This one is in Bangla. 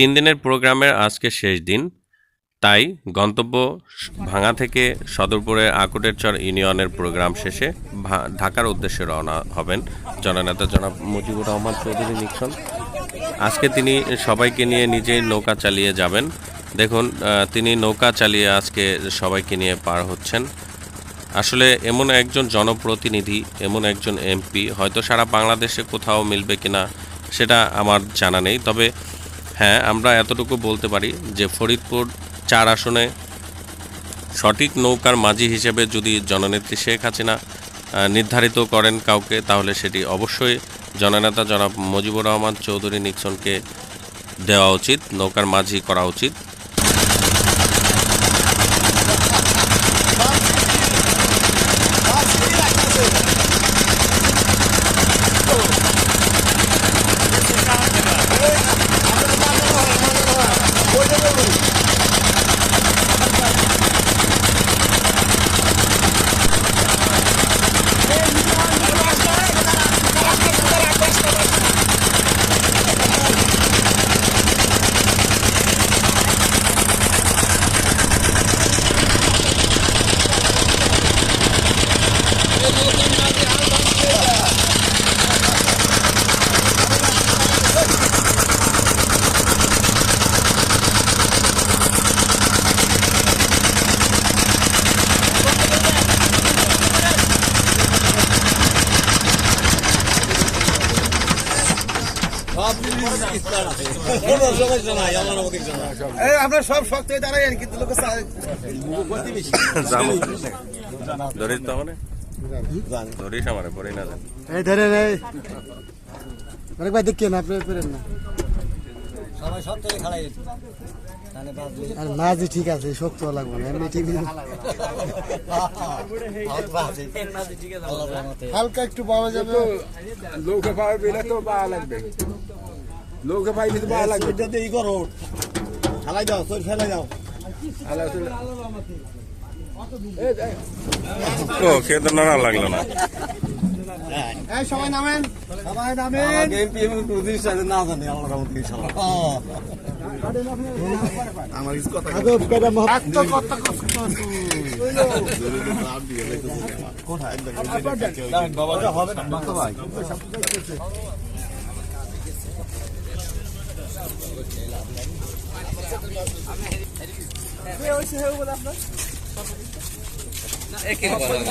তিন দিনের প্রোগ্রামের আজকে শেষ দিন। তাই গন্তব্য ভাঙা থেকে সদরপুরের আকুটেরচর ইউনিয়নের প্রোগ্রাম শেষে ঢাকার উদ্দেশ্যে রওনা হবেন জননেতা জনাব মুজিবুর রহমান চৌধুরী নিক্সন। আজকে তিনি সবাইকে নিয়ে নিজেই নৌকা চালিয়ে যাবেন। দেখুন তিনি নৌকা চালিয়ে আজকে সবাইকে নিয়ে পার হচ্ছেন। আসলে এমন একজন জনপ্রতিনিধি, এমন একজন এমপি, হয়তো সারা বাংলাদেশে কোথাও মিলবে কিনা, সেটা আমার জানা নেই। তবে হ্যাঁ আমরা এতটুকু বলতে পারি যে ফরিদপুর চার আসনে সঠিক নৌকার মাঝি হিসেবে যদি জননেত্রী শেখ হাসিনা নির্ধারিত করেন কাউকে, তাহলে সেটি অবশ্যই জননেতা জনাব মুজিবুর রহমান চৌধুরী নিক্সনকে দেওয়া উচিত, নৌকার মাঝি করা উচিত। এই আপনার সব শক্ত হয়ে দাঁড়াই কিন্তু লোকে ধরিস তো ধরিস আমার পরে না এই ধরে এই। অনেক ভাই দেখিয়ে না আপনি পেরেন না। সবাই সব থেকে খালাই আর মাঝি ঠিক আছে শক্ত লাগবে না এমনি ঠিক হালকা একটু পাওয়া যাবে নৌকা পাওয়া পেলে তো পাওয়া লাগবে। নৌকা পাইলে তো পাওয়া লাগবে। ই করো। খালাই দাও তোর ফেলাই দাও। আল্লাহ ও খেয়ে তো লাগল না। সবাই নামেন। সবাই নামেন। এমপি এবং প্রতিনিধির সাথে না জানি আল্লাহর ইনশাআল্লাহ। আমার কিছু কথা আদব করে মহৎ বাবা হবে না Wil je ze heel wat hebben? Ik heb